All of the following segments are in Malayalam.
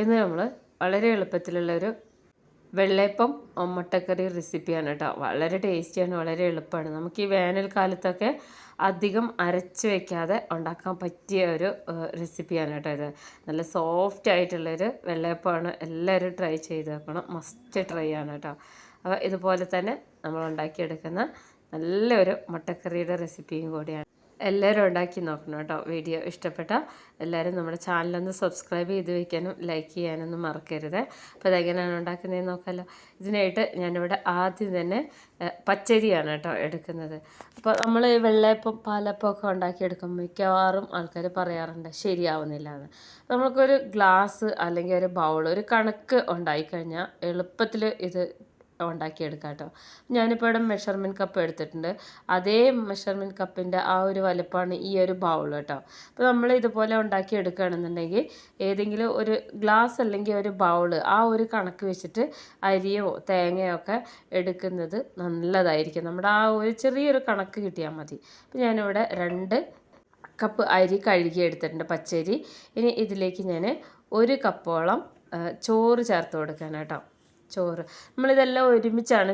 ഇന്ന് നമ്മൾ വളരെ എളുപ്പത്തിലുള്ളൊരു വെള്ളയപ്പം മുട്ടക്കറി റെസിപ്പിയാണ് കേട്ടോ. വളരെ ടേസ്റ്റിയാണ് വളരെ എളുപ്പമാണ്. നമുക്ക് ഈ വേനൽക്കാലത്തൊക്കെ അധികം അരച്ച് വയ്ക്കാതെ ഉണ്ടാക്കാൻ പറ്റിയ ഒരു റെസിപ്പിയാണ് കേട്ടോ ഇത്. നല്ല സോഫ്റ്റ് ആയിട്ടുള്ളൊരു വെള്ളയപ്പമാണ് എല്ലാവരും ട്രൈ ചെയ്ത് നോക്കണം. മസ്റ്റ് ട്രൈ ആണ് കേട്ടോ. അപ്പോൾ ഇതുപോലെ തന്നെ നമ്മൾ ഉണ്ടാക്കിയെടുക്കുന്ന നല്ലൊരു മുട്ടക്കറിയുടെ റെസിപ്പിയും കൂടിയാണ്. എല്ലാവരും ഉണ്ടാക്കി നോക്കണം കേട്ടോ വീഡിയോ ഇഷ്ടപ്പെട്ട എല്ലാവരും നമ്മുടെ ചാനലൊന്ന് സബ്സ്ക്രൈബ് ചെയ്ത് വയ്ക്കാനും ലൈക്ക് ചെയ്യാനൊന്നും മറക്കരുത്. അപ്പോൾ അതെങ്ങനെയാണ് ഉണ്ടാക്കുന്നതെന്ന് നോക്കാമല്ലോ ഇതിനായിട്ട് ഞാനിവിടെ ആദ്യം തന്നെ പച്ചരിയാണ് കേട്ടോ എടുക്കുന്നത്. അപ്പോൾ നമ്മൾ ഈ വെള്ളയപ്പം പാലപ്പം ഒക്കെ ഉണ്ടാക്കിയെടുക്കും മിക്കവാറും ആൾക്കാർ പറയാറുണ്ട് ശരിയാവുന്നില്ല എന്ന്. നമുക്കൊരു ഗ്ലാസ് അല്ലെങ്കിൽ ഒരു ബൗൾ ഒരു കണക്ക് ഉണ്ടായിക്കഴിഞ്ഞാൽ എളുപ്പത്തിൽ ഇത് ഉണ്ടാക്കിയെടുക്കാം കേട്ടോ ഞാനിപ്പോൾ ഇവിടെ മെഷർമെന്റ് കപ്പ് എടുത്തിട്ടുണ്ട്. അതേ മെഷർമെന്റ് കപ്പിന്റെ ആ ഒരു വലുപ്പമാണ് ഈ ഒരു ബൗൾ കേട്ടോ അപ്പോൾ നമ്മൾ ഇതുപോലെ ഉണ്ടാക്കി എടുക്കുകയാണെന്നുണ്ടെങ്കിൽ ഏതെങ്കിലും ഒരു ഗ്ലാസ് അല്ലെങ്കിൽ ഒരു ബൗൾ ആ ഒരു കണക്ക് വെച്ചിട്ട് അരിയോ തേങ്ങയോ ഒക്കെ എടുക്കുന്നത് നല്ലതായിരിക്കും. നമ്മുടെ ആ ഒരു ചെറിയൊരു കണക്ക് കിട്ടിയാൽ മതി. അപ്പോൾ ഞാനിവിടെ രണ്ട് കപ്പ് അരി കഴുകി എടുത്തിട്ടുണ്ട് പച്ചരി. ഇനി ഇതിലേക്ക് ഞാൻ ഒരു കപ്പോളം ചോറ് ചേർത്ത് കൊടുക്കാനാട്ടോ. ചോറ്. നമ്മളിതെല്ലാം ഒരുമിച്ചാണ്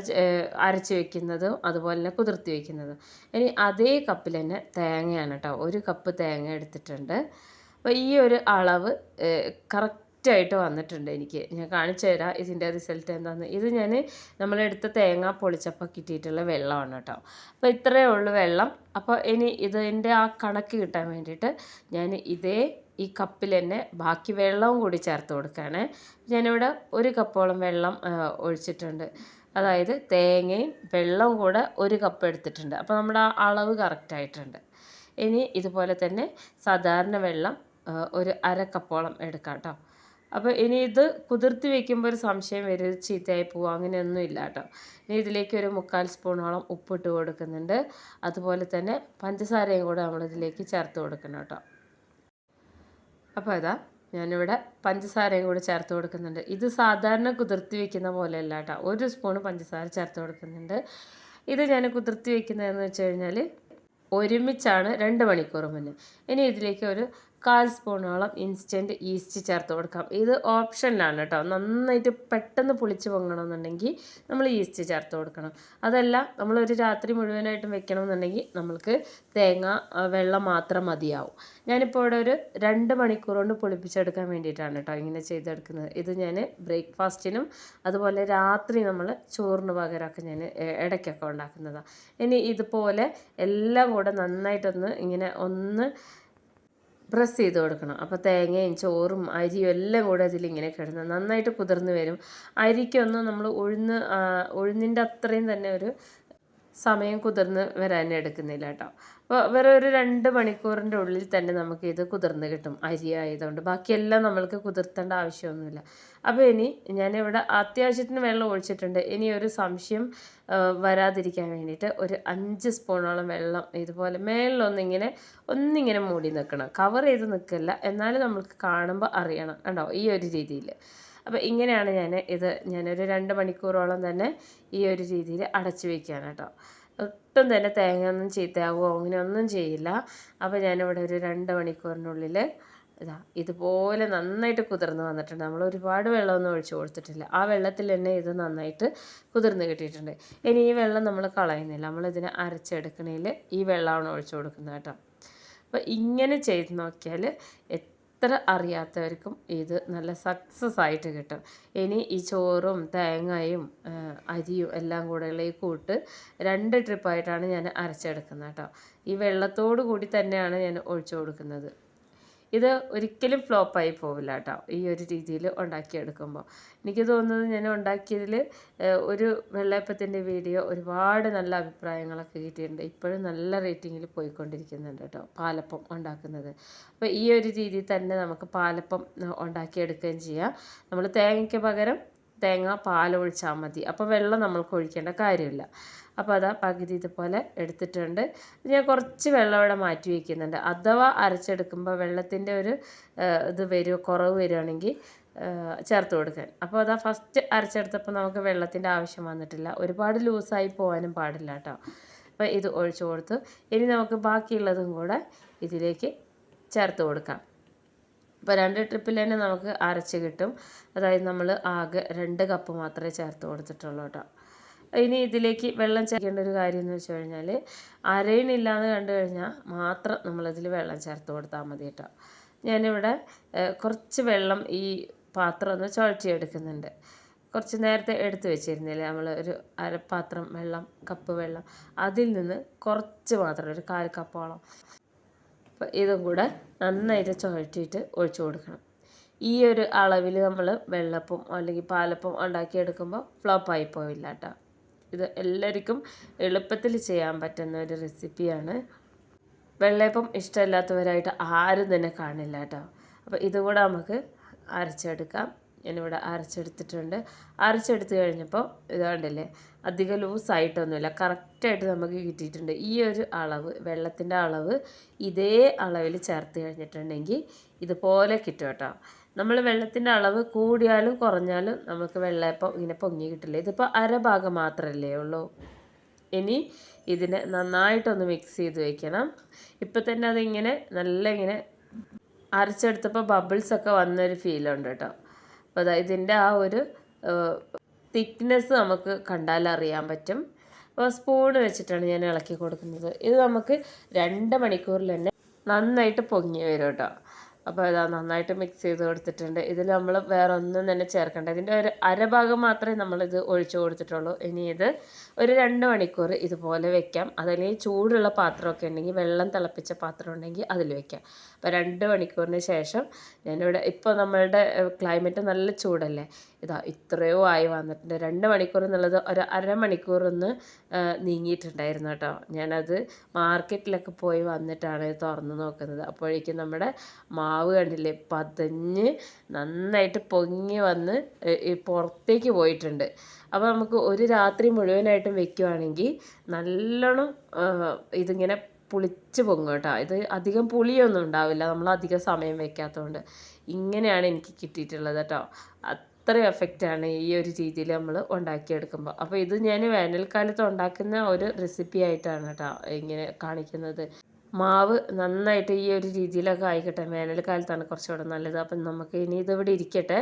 അരച്ച് വെക്കുന്നത് അതുപോലെ തന്നെ കുതിർത്തി വെക്കുന്നതും. ഇനി അതേ കപ്പിൽ തന്നെ തേങ്ങയാണ് കേട്ടോ ഒരു കപ്പ് തേങ്ങ എടുത്തിട്ടുണ്ട്. അപ്പോൾ ഈ ഒരു അളവ് കറക്റ്റായിട്ട് വന്നിട്ടുണ്ട് എനിക്ക്. ഞാൻ കാണിച്ചു തരാം ഇതിന്റെ റിസൾട്ട് എന്താണെന്ന് ഇത് ഞാൻ നമ്മളെടുത്ത തേങ്ങ പൊളിച്ചപ്പോൾ കിട്ടിയിട്ടുള്ള വെള്ളമാണ് കേട്ടോ അപ്പോൾ ഇത്രയേ ഉള്ളൂ വെള്ളം. അപ്പോൾ ഇനി ഇതിന്റെ ആ കണക്ക് കിട്ടാൻ വേണ്ടിയിട്ട് ഞാൻ ഇതേ ഈ കപ്പിൽ തന്നെ ബാക്കി വെള്ളവും കൂടി ചേർത്ത് കൊടുക്കുകയാണ്. ഞാനിവിടെ ഒരു കപ്പോളം വെള്ളം ഒഴിച്ചിട്ടുണ്ട്. അതായത് തേങ്ങയും വെള്ളവും കൂടെ ഒരു കപ്പ് എടുത്തിട്ടുണ്ട്. അപ്പോൾ നമ്മുടെ ആ അളവ് കറക്റ്റായിട്ടുണ്ട് ഇനി ഇതുപോലെ തന്നെ സാധാരണ വെള്ളം ഒരു അര കപ്പോളം എടുക്കാം കേട്ടോ അപ്പോൾ ഇനി ഇത് കുതിർത്തി വെക്കുമ്പോൾ ഒരു സംശയം വരും. ചീത്തയായി പോവുക അങ്ങനെയൊന്നും ഇല്ല കേട്ടോ ഇനി ഇതിലേക്ക് ഒരു മുക്കാൽ സ്പൂണോളം ഉപ്പിട്ട് കൊടുക്കുന്നുണ്ട്. അതുപോലെ തന്നെ പഞ്ചസാരയും കൂടെ നമ്മളിതിലേക്ക് ചേർത്ത് കൊടുക്കണം കേട്ടോ അപ്പോൾ അതാ ഞാനിവിടെ പഞ്ചസാരയും കൂടി ചേർത്ത് കൊടുക്കുന്നുണ്ട്. ഇത് സാധാരണ കുതിർത്തി വെക്കുന്ന പോലെയല്ല കേട്ടോ. ഒരു സ്പൂൺ പഞ്ചസാര ചേർത്ത് കൊടുക്കുന്നുണ്ട്. ഇത് ഞാൻ കുതിർത്തി വെക്കുന്നതെന്ന് വെച്ച് കഴിഞ്ഞാൽ ഒരുമിച്ചാണ് രണ്ട് മണിക്കൂർ മുന്നേ. ഇനി ഇതിലേക്ക് ഒരു കാൽ സ്പൂണോളം ഇൻസ്റ്റന്റ് ഈസ്റ്റ് ചേർത്ത് കൊടുക്കാം. ഇത് ഓപ്ഷനിലാണ് കേട്ടോ. നന്നായിട്ട് പെട്ടെന്ന് പുളിച്ച് പൊങ്ങണമെന്നുണ്ടെങ്കിൽ നമ്മൾ ഈസ്റ്റ് ചേർത്ത് കൊടുക്കണം. അതല്ല നമ്മളൊരു രാത്രി മുഴുവനായിട്ടും വെക്കണമെന്നുണ്ടെങ്കിൽ നമ്മൾക്ക് തേങ്ങ വെള്ളം മാത്രം മതിയാവും. ഞാനിപ്പോൾ ഇവിടെ ഒരു രണ്ട് മണിക്കൂർ കൊണ്ട് പുളിപ്പിച്ചെടുക്കാൻ വേണ്ടിയിട്ടാണ് കേട്ടോ ഇങ്ങനെ ചെയ്തെടുക്കുന്നത്. ഇത് ഞാൻ ബ്രേക്ക്ഫാസ്റ്റിനും അതുപോലെ രാത്രി നമ്മൾ ചോറിന് പകരമൊക്കെ ഞാൻ ഇടയ്ക്കൊക്കെ ഉണ്ടാക്കുന്നതാണ് ഇനി ഇതുപോലെ എല്ലാം കൂടെ നന്നായിട്ടൊന്ന് ഇങ്ങനെ ഒന്ന് പ്രസ് ചെയ്ത് കൊടുക്കണം. അപ്പോൾ തേങ്ങയും ചോറും അരിയും എല്ലാം കൂടെ അതിലിങ്ങനെ കിടന്ന് നന്നായിട്ട് കുതിർന്ന് വരും. അരിക്കൊന്നും നമ്മൾ ഉഴുന്ന് ഉഴുന്നിന്റെ അത്രയും തന്നെ ഒരു സമയം കുതിർന്ന് വരാൻ എടുക്കുന്നില്ല കേട്ടോ. അപ്പോൾ വേറെ ഒരു രണ്ട് മണിക്കൂറിന്റെ ഉള്ളിൽ തന്നെ നമുക്ക് ഇത് കുതിർന്ന് കിട്ടും. അരി ആയതുകൊണ്ട്. ബാക്കിയെല്ലാം നമ്മൾക്ക് കുതിർത്തേണ്ട ആവശ്യമൊന്നുമില്ല. അപ്പോൾ ഇനി ഞാനിവിടെ അത്യാവശ്യത്തിന് വെള്ളം ഒഴിച്ചിട്ടുണ്ട്. ഇനി ഒരു സംശയം വരാതിരിക്കാൻ വേണ്ടിയിട്ട് ഒരു അഞ്ച് സ്പൂണോളം വെള്ളം ഇതുപോലെ മേളിലൊന്നിങ്ങനെ ഒന്നിങ്ങനെ മൂടി നിൽക്കണം. കവർ ചെയ്ത് നിൽക്കില്ല. എന്നാലും നമുക്ക് കാണുമ്പോൾ അറിയണം കണ്ടോ ഈ ഒരു രീതിയിൽ. അപ്പോൾ ഇങ്ങനെയാണ് ഞാൻ ഇത് ഞാനൊരു രണ്ട് മണിക്കൂറോളം തന്നെ ഈ ഒരു രീതിയിൽ അടച്ചു വയ്ക്കുകയാണ് കേട്ടോ. ഒട്ടും തന്നെ തേങ്ങ ഒന്നും ചീത്തയാവുമോ അങ്ങനെയൊന്നും ചെയ്യില്ല. അപ്പോൾ ഞാനിവിടെ ഒരു രണ്ട് മണിക്കൂറിനുള്ളിൽ ഇതാ ഇതുപോലെ നന്നായിട്ട് കുതിർന്ന് വന്നിട്ടുണ്ട്. നമ്മൾ ഒരുപാട് വെള്ളമൊന്നും ഒഴിച്ചു കൊടുത്തിട്ടില്ല. ആ വെള്ളത്തിൽ തന്നെ ഇത് നന്നായിട്ട് കുതിർന്ന് കിട്ടിയിട്ടുണ്ട്. ഇനി ഈ വെള്ളം നമ്മൾ കളയുന്നില്ല. നമ്മളിതിനെ അരച്ചെടുക്കണേൽ ഈ വെള്ളമാണ് ഒഴിച്ചു കൊടുക്കുന്നത് കേട്ടോ. അപ്പോൾ ഇങ്ങനെ ചെയ്ത് നോക്കിയാൽ എത്ര അറിയാത്തവർക്കും ഇത് നല്ല സക്സസ് ആയിട്ട് കിട്ടും. ഇനി ഈ ചോറും തേങ്ങയും അരിയും എല്ലാം ഈ കൂട്ട് രണ്ട് ട്രിപ്പായിട്ടാണ് ഞാൻ അരച്ചെടുക്കുന്നത് കേട്ടോ. ഈ വെള്ളത്തോടു കൂടി തന്നെയാണ് ഞാൻ ഒഴിച്ചു കൊടുക്കുന്നത്. ഇത് ഒരിക്കലും ഫ്ലോപ്പായി പോവില്ല കേട്ടോ ഈ ഒരു രീതിയിൽ ഉണ്ടാക്കിയെടുക്കുമ്പോൾ. എനിക്ക് തോന്നുന്നത് ഞാൻ ഉണ്ടാക്കിയതിൽ ഒരു വെള്ളയപ്പത്തിന്റെ വീഡിയോ ഒരുപാട് നല്ല അഭിപ്രായങ്ങളൊക്കെ കിട്ടിയിട്ടുണ്ട്. ഇപ്പോഴും നല്ല റേറ്റിങ്ങിൽ പോയിക്കൊണ്ടിരിക്കുന്നുണ്ട് കേട്ടോ പാലപ്പം ഉണ്ടാക്കുന്നത്. അപ്പോൾ ഈ ഒരു രീതിയിൽ തന്നെ നമുക്ക് പാലപ്പം ഉണ്ടാക്കിയെടുക്കുകയും ചെയ്യാം. നമ്മൾ തേങ്ങയ്ക്ക് പകരം തേങ്ങ പാൽ ഒഴിച്ചാൽ മതി. അപ്പോൾ വെള്ളം നമ്മൾക്ക് ഒഴിക്കേണ്ട കാര്യമില്ല. അപ്പോൾ അതാ പകുതി ഇതുപോലെ എടുത്തിട്ടുണ്ട്. ഞാൻ കുറച്ച് വെള്ളം ഇവിടെ മാറ്റി വയ്ക്കുന്നുണ്ട് അഥവാ അരച്ചെടുക്കുമ്പോൾ വെള്ളത്തിന്റെ ഒരു ഇത് വരുമോ കുറവ് വരുവാണെങ്കിൽ ചേർത്ത് കൊടുക്കാൻ. അപ്പോൾ അതാ ഫസ്റ്റ് അരച്ചെടുത്തപ്പോൾ നമുക്ക് വെള്ളത്തിന്റെ ആവശ്യം വന്നിട്ടില്ല. ഒരുപാട് ലൂസായി പോകാനും പാടില്ല കേട്ടോ. അപ്പോൾ ഇത് ഒഴിച്ചു കൊടുത്തു. ഇനി നമുക്ക് ബാക്കിയുള്ളതും കൂടെ ഇതിലേക്ക് ചേർത്ത് കൊടുക്കാം. അപ്പോൾ രണ്ട് ട്രിപ്പിൽ തന്നെ നമുക്ക് അരച്ച് കിട്ടും. അതായത് നമ്മൾ ആകെ രണ്ട് കപ്പ് മാത്രമേ ചേർത്ത് കൊടുത്തിട്ടുള്ളൂ കേട്ടോ. ഇനി ഇതിലേക്ക് വെള്ളം ചേർക്കേണ്ട ഒരു കാര്യം എന്ന് വെച്ച് കഴിഞ്ഞാൽ അരയണില്ല എന്ന് കണ്ടു കഴിഞ്ഞാൽ മാത്രം നമ്മളതിൽ വെള്ളം ചേർത്ത് കൊടുത്താൽ മതി കേട്ടോ. ഞാനിവിടെ കുറച്ച് വെള്ളം ഈ പാത്രം ഒന്ന് ചുഴറ്റിയെടുക്കുന്നുണ്ട്. കുറച്ച് നേരത്തെ എടുത്തു വെച്ചിരുന്നില്ലേ നമ്മൾ ഒരു അരപ്പാത്രം വെള്ളം കപ്പ് വെള്ളം അതിൽ നിന്ന് കുറച്ച് മാത്രം ഒരു കാൽ കപ്പോളം. അപ്പോൾ ഇതും കൂടെ നന്നായിട്ട് ചുഴറ്റിയിട്ട് ഒഴിച്ചു കൊടുക്കണം. ഈ ഒരു അളവിൽ നമ്മൾ വെള്ളപ്പം അല്ലെങ്കിൽ പാലപ്പം ഉണ്ടാക്കിയെടുക്കുമ്പോൾ ഫ്ലോപ്പായി പോവില്ല കേട്ടോ. ഇത് എല്ലാവർക്കും എളുപ്പത്തിൽ ചെയ്യാൻ പറ്റുന്ന ഒരു റെസിപ്പിയാണ്. വെള്ളയപ്പം ഇഷ്ടമില്ലാത്തവരായിട്ട് ആരും തന്നെ കാണില്ല കേട്ടോ. അപ്പോൾ ഇതും കൂടെ നമുക്ക് അരച്ചെടുക്കാം. ഞാനിവിടെ അരച്ചെടുത്തിട്ടുണ്ട്. അരച്ചെടുത്ത് കഴിഞ്ഞപ്പോൾ ഇതാണ്ടല്ലേ അധികം ലൂസായിട്ടൊന്നുമില്ല. കറക്റ്റായിട്ട് നമുക്ക് കിട്ടിയിട്ടുണ്ട്. ഈ ഒരു അളവ് വെള്ളത്തിന്റെ അളവ് ഇതേ അളവിൽ ചേർത്ത് കഴിഞ്ഞിട്ടുണ്ടെങ്കിൽ ഇതുപോലെ കിട്ടും കേട്ടോ. നമ്മൾ വെള്ളത്തിന്റെ അളവ് കൂടിയാലും കുറഞ്ഞാലും നമുക്ക് വെള്ളയപ്പം ഇങ്ങനെ പൊങ്ങി കിട്ടില്ല. ഇതിപ്പോൾ അരഭാഗം മാത്രമല്ലേ ഉള്ളൂ. ഇനി ഇതിനെ നന്നായിട്ടൊന്ന് മിക്സ് ചെയ്ത് വെക്കണം. ഇപ്പം തന്നെ അതിങ്ങനെ നല്ല ഇങ്ങനെ അരച്ചെടുത്തപ്പോൾ ബബിൾസൊക്കെ വന്നൊരു ഫീലുണ്ട് കേട്ടോ. അപ്പോൾ അതായത് ഇതിന്റെ ആ ഒരു തിക്നെസ് നമുക്ക് കണ്ടാൽ അറിയാൻ പറ്റും. അപ്പോൾ സ്പൂണ് വെച്ചിട്ടാണ് ഞാൻ ഇളക്കി കൊടുക്കുന്നത്. ഇത് നമുക്ക് രണ്ട് മണിക്കൂറിൽ തന്നെ നന്നായിട്ട് പൊങ്ങി വരും കേട്ടോ. അപ്പോൾ ഇതാ നന്നായിട്ട് മിക്സ് ചെയ്ത് കൊടുത്തിട്ടുണ്ട്. ഇതിൽ നമ്മൾ വേറെ ഒന്നും തന്നെ ചേർക്കേണ്ട. ഇതിന്റെ ഒരു അരഭാഗം മാത്രമേ നമ്മളിത് ഒഴിച്ചു കൊടുത്തിട്ടുള്ളൂ. ഇനി ഇത് ഒരു രണ്ട് മണിക്കൂർ ഇതുപോലെ വെക്കാം. അതല്ലെങ്കിൽ ചൂടുള്ള പാത്രമൊക്കെ ഉണ്ടെങ്കിൽ വെള്ളം തിളപ്പിച്ച പാത്രം ഉണ്ടെങ്കിൽ അതിൽ വെക്കാം. അപ്പോൾ രണ്ട് മണിക്കൂറിന് ശേഷം ഞാനിവിടെ ഇപ്പോൾ നമ്മളുടെ ക്ലൈമറ്റ് നല്ല ചൂടല്ലേ? ഇതാ ഇത്രയോ ആയി വന്നിട്ടുണ്ട്. രണ്ട് മണിക്കൂർ എന്നുള്ളത് ഒരു അരമണിക്കൂർ ഒന്ന് നീങ്ങിയിട്ടുണ്ടായിരുന്നു കേട്ടോ. ഞാനത് മാർക്കറ്റിലൊക്കെ പോയി വന്നിട്ടാണ് തുറന്ന് നോക്കുന്നത്. അപ്പോഴേക്കും നമ്മുടെ മാവ് കണ്ടില്ലേ? പതഞ്ഞ് നന്നായിട്ട് പൊങ്ങി വന്ന് പുറത്തേക്ക് പോയിട്ടുണ്ട്. അപ്പോൾ നമുക്ക് ഒരു രാത്രി മുഴുവനായിട്ടും വെക്കുവാണെങ്കിൽ നല്ലോണം ഇതിങ്ങനെ പുളിച്ച് പൊങ്ങും കേട്ടോ. ഇത് അധികം പുളിയൊന്നും ഉണ്ടാവില്ല. നമ്മൾ അധികം സമയം വെക്കാത്തതുകൊണ്ട്. ഇങ്ങനെയാണ് എനിക്ക് കിട്ടിയിട്ടുള്ളത് കേട്ടോ. അത്ര എഫക്റ്റാണ് ഈ ഒരു രീതിയിൽ നമ്മൾ ഉണ്ടാക്കിയെടുക്കുമ്പോൾ. അപ്പോൾ ഇത് ഞാൻ വേനൽക്കാലത്ത് ഉണ്ടാക്കുന്ന ഒരു റെസിപ്പി ആയിട്ടാണ് കേട്ടോ ഇങ്ങനെ കാണിക്കുന്നത്. മാവ് നന്നായിട്ട് ഈ ഒരു രീതിയിലൊക്കെ ആയിക്കട്ടെ. വേനൽക്കാലത്താണ് കുറച്ചുകൂടെ നല്ലത്. അപ്പം നമുക്ക് ഇനി ഇതിവിടെ ഇരിക്കട്ടെ.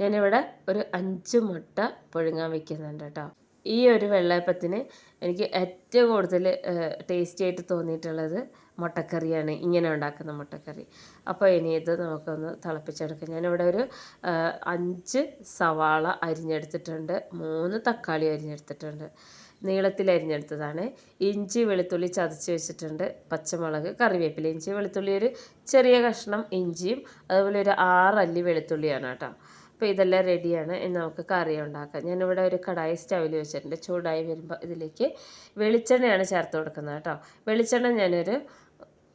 ഞാനിവിടെ ഒരു അഞ്ച് മുട്ട പുഴുങ്ങാൻ വെക്കുന്നുണ്ട് കേട്ടോ. ഈ ഒരു വെള്ളയപ്പത്തിന് എനിക്ക് ഏറ്റവും കൂടുതൽ ടേസ്റ്റി ആയിട്ട് തോന്നിയിട്ടുള്ളത് മുട്ടക്കറിയാണ്. ഇങ്ങനെ ഉണ്ടാക്കുന്ന മുട്ടക്കറി. അപ്പോൾ ഇനി ഇത് നമുക്കൊന്ന് തിളപ്പിച്ചെടുക്കാം. ഞാനിവിടെ ഒരു അഞ്ച് സവാള അരിഞ്ഞെടുത്തിട്ടുണ്ട്. മൂന്ന് തക്കാളി അരിഞ്ഞെടുത്തിട്ടുണ്ട്. നീളത്തിൽ അരിഞ്ഞെടുത്തതാണ്. ഇഞ്ചി വെളുത്തുള്ളി ചതച്ച് വെച്ചിട്ടുണ്ട്. പച്ചമുളക് കറിവേപ്പില ഇഞ്ചി വെളുത്തുള്ളി ഒരു ചെറിയ കഷ്ണം ഇഞ്ചിയും അതുപോലെ ഒരു ആറല്ലി വെളുത്തുള്ളിയാണ് കേട്ടോ. അപ്പോൾ ഇതെല്ലാം റെഡിയാണ് ഇനി നമുക്ക് കറി ഉണ്ടാക്കാം. ഞാനിവിടെ ഒരു കടായി സ്റ്റവിൽ വെച്ചിട്ടുണ്ട്. ചൂടായി വരുമ്പോൾ ഇതിലേക്ക് വെളിച്ചെണ്ണയാണ് ചേർത്ത് കൊടുക്കുന്നത് കേട്ടോ. വെളിച്ചെണ്ണ ഞാനൊരു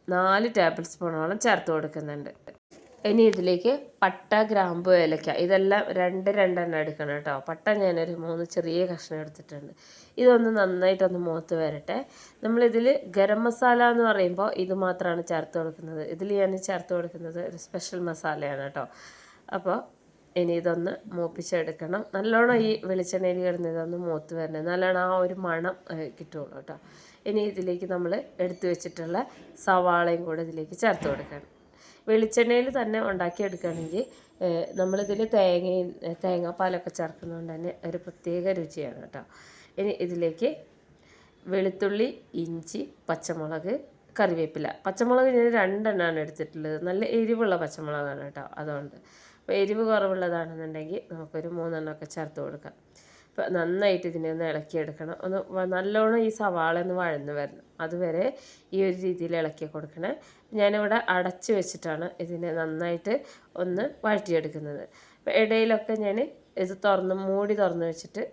നാല് ടേബിൾ സ്പൂണോളം ചേർത്ത് കൊടുക്കുന്നുണ്ട്. ഇനി ഇതിലേക്ക് പട്ട ഗ്രാമ്പു ഏലക്ക. ഇതെല്ലാം രണ്ട് രണ്ടെണ്ണം എടുക്കണം കേട്ടോ. പട്ട ഞാനൊരു മൂന്ന് ചെറിയ കഷ്ണം എടുത്തിട്ടുണ്ട്. ഇതൊന്ന് നന്നായിട്ടൊന്ന് മൂത്ത് വരട്ടെ. നമ്മളിതിൽ ഗരം മസാല എന്ന് പറയുമ്പോൾ ഇത് മാത്രമാണ് ചേർത്ത് കൊടുക്കുന്നത്. ഇതിൽ ഞാൻ ചേർത്ത് കൊടുക്കുന്നത് ഒരു സ്പെഷ്യൽ മസാലയാണ് കേട്ടോ. അപ്പോൾ ഇനി ഇതൊന്ന് മൂപ്പിച്ചെടുക്കണം. നല്ലോണം ഈ വെളിച്ചെണ്ണയിൽ കിടന്ന് ഇതൊന്ന് മൂത്ത് വരണം. നല്ലോണം ആ ഒരു മണം കിട്ടുള്ളൂ കേട്ടോ. ഇനി ഇതിലേക്ക് നമ്മൾ എടുത്തു വെച്ചിട്ടുള്ള സവാളയും കൂടെ ഇതിലേക്ക് ചേർത്ത് കൊടുക്കണം. വെളിച്ചെണ്ണയിൽ തന്നെ ഉണ്ടാക്കിയെടുക്കുകയാണെങ്കിൽ നമ്മളിതിൽ തേങ്ങയും തേങ്ങാപ്പാലൊക്കെ ചേർക്കുന്നതുകൊണ്ട് തന്നെ ഒരു പ്രത്യേക രുചിയാണ് കേട്ടോ. ഇനി ഇതിലേക്ക് വെളുത്തുള്ളി ഇഞ്ചി പച്ചമുളക് കറിവേപ്പില. പച്ചമുളക് ഞാൻ രണ്ടെണ്ണമാണ് എടുത്തിട്ടുള്ളത്. നല്ല എരിവുള്ള പച്ചമുളകാണ് കേട്ടോ അതുകൊണ്ട്. അപ്പോൾ എരിവ് കുറവുള്ളതാണെന്നുണ്ടെങ്കിൽ നമുക്കൊരു മൂന്നെണ്ണമൊക്കെ ചേർത്ത് കൊടുക്കാം. അപ്പോൾ നന്നായിട്ട് ഇതിനെ ഒന്ന് ഇളക്കിയെടുക്കണം. ഒന്ന് നല്ലോണം ഈ സവാള ഒന്ന് വഴന്ന് വരണം. അതുവരെ ഈ ഒരു രീതിയിൽ ഇളക്കി കൊടുക്കണേ. ഞാനിവിടെ അടച്ച് വെച്ചിട്ടാണ് ഇതിനെ നന്നായിട്ട് ഒന്ന് വഴറ്റിയെടുക്കുന്നത്. അപ്പോൾ ഇടയിലൊക്കെ ഞാൻ ഇത് തുറന്ന് മൂടി തുറന്ന് വെച്ചിട്ട്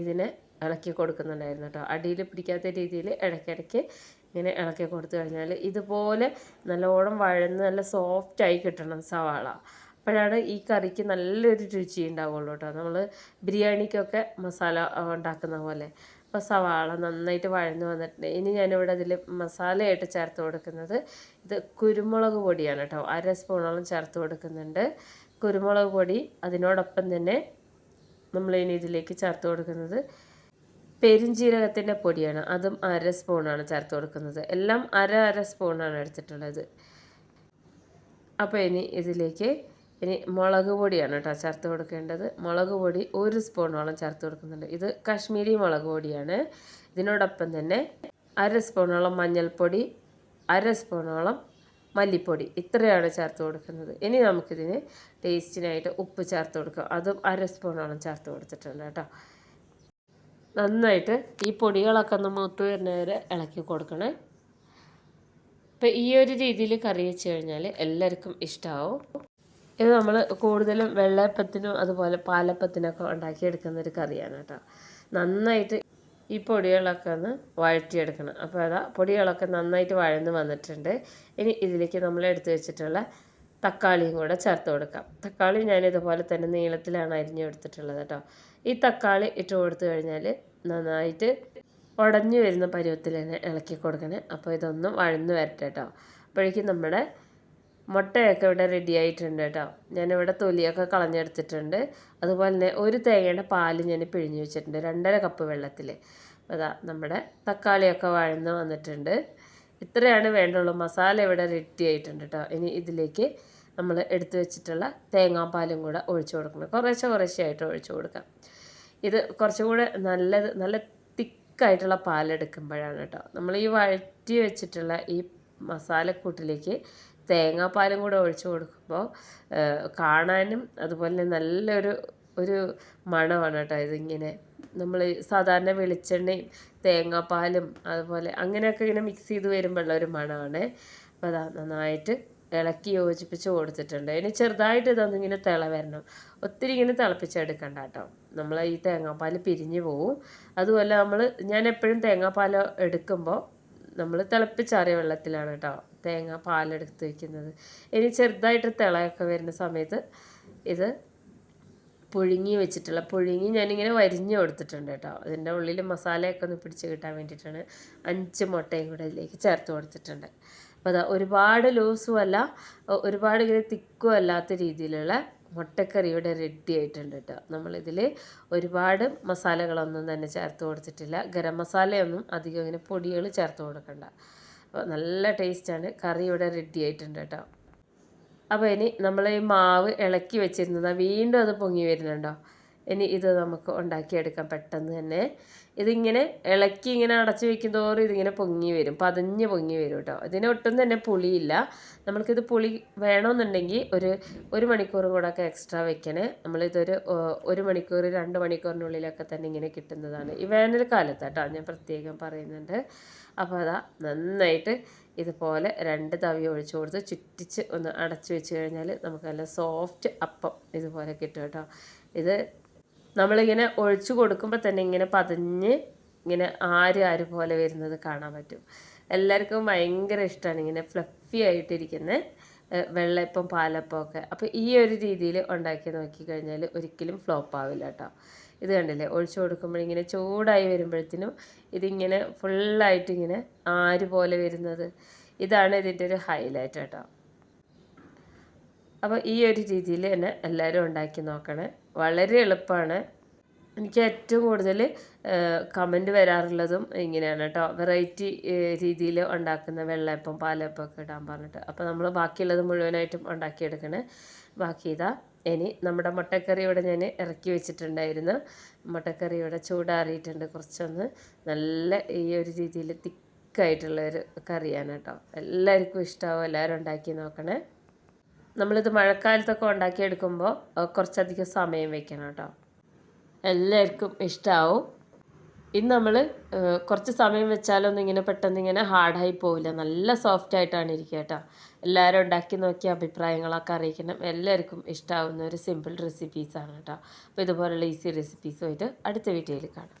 ഇതിനെ ഇളക്കി കൊടുക്കുന്നുണ്ടായിരുന്നു കേട്ടോ. അടിയിൽ പിടിക്കാത്ത രീതിയിൽ ഇടയ്ക്കിടയ്ക്ക് ഇങ്ങനെ ഇളക്കി കൊടുത്തു കഴിഞ്ഞാൽ ഇതുപോലെ നല്ലോണം വഴന്ന് നല്ല സോഫ്റ്റായി കിട്ടണം സവാള. അപ്പോഴാണ് ഈ കറിക്ക് നല്ലൊരു രുചി ഉണ്ടാവുള്ളൂ കേട്ടോ. നമ്മൾ ബിരിയാണിക്കൊക്കെ മസാല ഉണ്ടാക്കുന്ന പോലെ. അപ്പോൾ സവാള നന്നായിട്ട് വഴന്ന് വന്നിട്ടുണ്ട്. ഇനി ഞാനിവിടെ അതിൽ മസാലയായിട്ട് ചേർത്ത് കൊടുക്കുന്നത് ഇത് കുരുമുളക് പൊടിയാണ് കേട്ടോ. അര സ്പൂണോളം ചേർത്ത് കൊടുക്കുന്നുണ്ട്. കുരുമുളക് പൊടി അതിനോടൊപ്പം തന്നെ നമ്മൾ ഇനി ഇതിലേക്ക് ചേർത്ത് കൊടുക്കുന്നത് പെരിഞ്ജീരകത്തിന്റെ പൊടിയാണ്. അതും അര സ്പൂണാണ് ചേർത്ത് കൊടുക്കുന്നത്. എല്ലാം അര അര സ്പൂണാണ് എടുത്തിട്ടുള്ളത്. അപ്പോൾ ഇനി ഇതിലേക്ക് ഇനി മുളക് പൊടിയാണ് കേട്ടോ ചേർത്ത് കൊടുക്കേണ്ടത്. മുളക് പൊടി ഒരു സ്പൂണോളം ചേർത്ത് കൊടുക്കുന്നുണ്ട്. ഇത് കാശ്മീരി മുളക് പൊടിയാണ്. ഇതിനോടൊപ്പം തന്നെ അര സ്പൂണോളം മഞ്ഞൾപ്പൊടി അര സ്പൂണോളം മല്ലിപ്പൊടി ഇത്രയാണ് ചേർത്ത് കൊടുക്കുന്നത്. ഇനി നമുക്കിതിന് ടേസ്റ്റിനായിട്ട് ഉപ്പ് ചേർത്ത് കൊടുക്കാം. അതും അര സ്പൂണോളം ചേർത്ത് കൊടുത്തിട്ടുണ്ട് കേട്ടോ. നന്നായിട്ട് ഈ പൊടികളൊക്കെ ഒന്ന് മൂത്ത് വരുന്നവരെ ഇളക്കി കൊടുക്കണേ. അപ്പം ഈ ഒരു രീതിയിൽ കറി വെച്ച് കഴിഞ്ഞാൽ എല്ലാവർക്കും ഇഷ്ടമാവും ഇത് നമ്മൾ കൂടുതലും വെള്ളയപ്പത്തിനും അതുപോലെ പാലപ്പത്തിനൊക്കെ ഉണ്ടാക്കിയെടുക്കുന്ന ഒരു കറിയാണ് കേട്ടോ. നന്നായിട്ട് ഈ പൊടികളൊക്കെ ഒന്ന് വഴറ്റിയെടുക്കണം. അപ്പോൾ അതാ പൊടികളൊക്കെ നന്നായിട്ട് വഴന്ന് വന്നിട്ടുണ്ട്. ഇനി ഇതിലേക്ക് നമ്മൾ എടുത്തു വെച്ചിട്ടുള്ള തക്കാളിയും കൂടെ ചേർത്ത് കൊടുക്കാം. തക്കാളി ഞാൻ ഇതുപോലെ തന്നെ നീളത്തിലാണ് അരിഞ്ഞു എടുത്തിട്ടുള്ളത് കേട്ടോ. ഈ തക്കാളി ഇട്ട് കൊടുത്തു കഴിഞ്ഞാൽ നന്നായിട്ട് ഉടഞ്ഞു വരുന്ന പരുവത്തിൽ തന്നെ ഇളക്കി കൊടുക്കണേ. അപ്പോൾ ഇതൊന്നും വഴന്ന് വരട്ടെ കേട്ടോ. അപ്പോഴേക്കും നമ്മുടെ മുട്ടയൊക്കെ ഇവിടെ റെഡി ആയിട്ടുണ്ട് കേട്ടോ. ഞാനിവിടെ തൊലിയൊക്കെ കളഞ്ഞെടുത്തിട്ടുണ്ട്. അതുപോലെ തന്നെ ഒരു തേങ്ങയുടെ പാൽ ഞാൻ പിഴിഞ്ഞ് വെച്ചിട്ടുണ്ട്. രണ്ടര കപ്പ് വെള്ളത്തിൽ അതാ നമ്മുടെ തക്കാളിയൊക്കെ വഴന്ന് വന്നിട്ടുണ്ട്. ഇത്രയാണ് വേണ്ടുള്ളൂ. മസാല ഇവിടെ റെഡി ആയിട്ടുണ്ട് കേട്ടോ. ഇനി ഇതിലേക്ക് നമ്മൾ എടുത്തു വെച്ചിട്ടുള്ള തേങ്ങാപ്പാലും കൂടെ ഒഴിച്ചു കൊടുക്കണം. കുറേശ്ശെ കുറേശ്ശെ ആയിട്ട് ഒഴിച്ചു കൊടുക്കാം. ഇത് കുറച്ചും കൂടെ നല്ലത് നല്ല തിക്കായിട്ടുള്ള പാലെടുക്കുമ്പോഴാണ് കേട്ടോ. നമ്മൾ ഈ വഴറ്റി വെച്ചിട്ടുള്ള ഈ മസാലക്കൂട്ടിലേക്ക് തേങ്ങാപ്പാലും കൂടെ ഒഴിച്ചു കൊടുക്കുമ്പോൾ കാണാനും അതുപോലെ നല്ലൊരു ഒരു മണമാണ് കേട്ടോ ഇതിങ്ങനെ. നമ്മൾ സാധാരണ വെളിച്ചെണ്ണയും തേങ്ങാപ്പാലും അതുപോലെ അങ്ങനെയൊക്കെ ഇങ്ങനെ മിക്സ് ചെയ്ത് വരുമ്പോഴുള്ള ഒരു മണമാണ്. അപ്പോൾ അതാ നന്നായിട്ട് ഇളക്കി യോജിപ്പിച്ച് കൊടുത്തിട്ടുണ്ട്. ഇനി ചെറുതായിട്ട് ഇതൊന്നിങ്ങനെ തിള വരണം. ഒത്തിരി ഇങ്ങനെ തിളപ്പിച്ചെടുക്കണ്ട കേട്ടോ. നമ്മൾ ഈ തേങ്ങാപ്പാൽ പിരിഞ്ഞു പോവും. അതുപോലെ നമ്മൾ ഞാൻ എപ്പോഴും തേങ്ങാപ്പാൽ എടുക്കുമ്പോൾ നമ്മൾ തിളപ്പിച്ചാറിയ വെള്ളത്തിലാണ് കേട്ടോ തേങ്ങ പാലെടുത്ത് വയ്ക്കുന്നത് ഇനി ചെറുതായിട്ട് തിളയൊക്കെ വരുന്ന സമയത്ത് ഇത് പുഴുങ്ങി വെച്ചിട്ടുള്ള പുഴുങ്ങി ഞാനിങ്ങനെ വരിഞ്ഞ് കൊടുത്തിട്ടുണ്ട് കേട്ടോ. അതിന്റെ ഉള്ളിൽ മസാലയൊക്കെ ഒന്ന് പിടിച്ച് കിട്ടാൻ വേണ്ടിയിട്ടാണ് അഞ്ച് മുട്ടയും കൂടെ ഇതിലേക്ക് ചേർത്ത് കൊടുത്തിട്ടുണ്ട്. അപ്പോൾ അതാ ഒരുപാട് ലൂസും അല്ല ഒരുപാട് ഇങ്ങനെ തിക്കും അല്ലാത്ത രീതിയിലുള്ള മുട്ടക്കറി ഇവിടെ റെഡി ആയിട്ടുണ്ട് കേട്ടോ. നമ്മളിതിൽ ഒരുപാട് മസാലകളൊന്നും തന്നെ ചേർത്ത് കൊടുത്തിട്ടില്ല. ഗരം മസാലയൊന്നും അധികം ഇങ്ങനെ പൊടികൾ ചേർത്ത് കൊടുക്കണ്ട. നല്ല ടേസ്റ്റാണ്. കറി ഇവിടെ റെഡി ആയിട്ടുണ്ട് കേട്ടോ. അപ്പോൾ ഇനി നമ്മൾ ഈ മാവ് ഇളക്കി വെച്ചിരുന്നത്. വീണ്ടും അത് പൊങ്ങി വരുന്നുണ്ടോ? ഇനി ഇത് നമുക്ക് ഉണ്ടാക്കിയെടുക്കാം പെട്ടെന്ന് തന്നെ. ഇതിങ്ങനെ ഇളക്കി ഇങ്ങനെ അടച്ചു വെക്കും തോറും ഇതിങ്ങനെ പൊങ്ങി വരും. പതഞ്ഞ് പൊങ്ങി വരും കേട്ടോ. ഇതിന് ഒട്ടും തന്നെ പുളിയില്ല. നമ്മൾക്കിത് പുളി വേണമെന്നുണ്ടെങ്കിൽ ഒരു ഒരു മണിക്കൂറും കൂടെ ഒക്കെ എക്സ്ട്രാ വെക്കണേ. നമ്മളിതൊരു ഒരു മണിക്കൂർ രണ്ട് മണിക്കൂറിനുള്ളിലൊക്കെ തന്നെ ഇങ്ങനെ കിട്ടുന്നതാണ്. ഈ വേനൽക്കാലത്താട്ടോ ഞാൻ പ്രത്യേകം പറയുന്നുണ്ട്. അപ്പോൾ അതാ നന്നായിട്ട് ഇതുപോലെ രണ്ട് തവി ഒഴിച്ചു കൊടുത്ത് ചുറ്റിച്ച് ഒന്ന് അടച്ചു വെച്ച് കഴിഞ്ഞാൽ നമുക്ക് നല്ല സോഫ്റ്റ് അപ്പം ഇതുപോലെ കിട്ടും കേട്ടോ. ഇത് നമ്മളിങ്ങനെ ഒഴിച്ചു കൊടുക്കുമ്പോൾ തന്നെ ഇങ്ങനെ പതിഞ്ഞ് ഇങ്ങനെ ആര് ആര് പോലെ വരുന്നത് കാണാൻ പറ്റും. എല്ലാവർക്കും ഭയങ്കര ഇഷ്ടമാണ് ഇങ്ങനെ ഫ്ലഫി ആയിട്ടിരിക്കുന്ന. വെള്ളയപ്പം പാലപ്പം ഒക്കെ. അപ്പോൾ ഈ ഒരു രീതിയിൽ ഉണ്ടാക്കി നോക്കിക്കഴിഞ്ഞാൽ ഒരിക്കലും ഫ്ലോപ്പ് ആവില്ല കേട്ടോ ഇത് കണ്ടില്ലേ? ഒഴിച്ചു കൊടുക്കുമ്പോൾ ഇങ്ങനെ ചൂടായി വരുമ്പോഴത്തേനും ഇതിങ്ങനെ ഫുള്ളായിട്ട് ഇങ്ങനെ ആര് പോലെ വരുന്നത്? ഇതാണ് ഇതിന്റെ ഒരു ഹൈലൈറ്റ് കേട്ടോ അപ്പോൾ ഈ ഒരു രീതിയിൽ തന്നെ എല്ലാവരും ഉണ്ടാക്കി നോക്കണേ. വളരെ എളുപ്പമാണ് എനിക്ക് ഏറ്റവും കൂടുതൽ കമന്റ് വരാറുള്ളതും ഇങ്ങനെയാണ് കേട്ടോ. വെറൈറ്റി രീതിയിൽ ഉണ്ടാക്കുന്ന വെള്ളയപ്പം പാലപ്പം ഒക്കെ ഇടാൻ പറഞ്ഞിട്ട്. അപ്പോൾ നമ്മൾ ബാക്കിയുള്ളത് മുഴുവനായിട്ടും ഉണ്ടാക്കിയെടുക്കണേ. ബാക്കി ഇതാ ഇനി നമ്മുടെ മുട്ടക്കറി ഇവിടെ ഞാൻ ഇറക്കി വെച്ചിട്ടുണ്ടായിരുന്നു. മുട്ടക്കറി ഇവിടെ ചൂടാറിയിട്ടുണ്ട് കുറച്ചൊന്ന്. നല്ല ഈ ഒരു രീതിയിൽ തിക്കായിട്ടുള്ളൊരു കറിയാണ് കേട്ടോ. എല്ലാവർക്കും ഇഷ്ടമാവും എല്ലാവരും ഉണ്ടാക്കി നോക്കണേ. നമ്മളിത് മഴക്കാലത്തൊക്കെ ഉണ്ടാക്കിയെടുക്കുമ്പോൾ കുറച്ചധികം സമയം വെക്കണം കേട്ടോ. എല്ലാവർക്കും ഇഷ്ടമാവും ഇന്ന് നമ്മൾ കുറച്ച് സമയം വെച്ചാലൊന്നും ഇങ്ങനെ പെട്ടെന്ന് ഇങ്ങനെ ഹാർഡായി പോവില്ല. നല്ല സോഫ്റ്റ് ആയിട്ടാണ് ഇരിക്കുക കേട്ടോ. എല്ലാവരും ഉണ്ടാക്കി നോക്കിയ അഭിപ്രായങ്ങളൊക്കെ അറിയിക്കണം. എല്ലാവർക്കും ഇഷ്ടമാവുന്ന ഒരു സിമ്പിൾ റെസിപ്പീസാണ് കേട്ടോ. അപ്പോൾ ഇതുപോലുള്ള ഈസി റെസിപ്പീസുമായിട്ട് അടുത്ത വീഡിയോയിൽ കാണാം.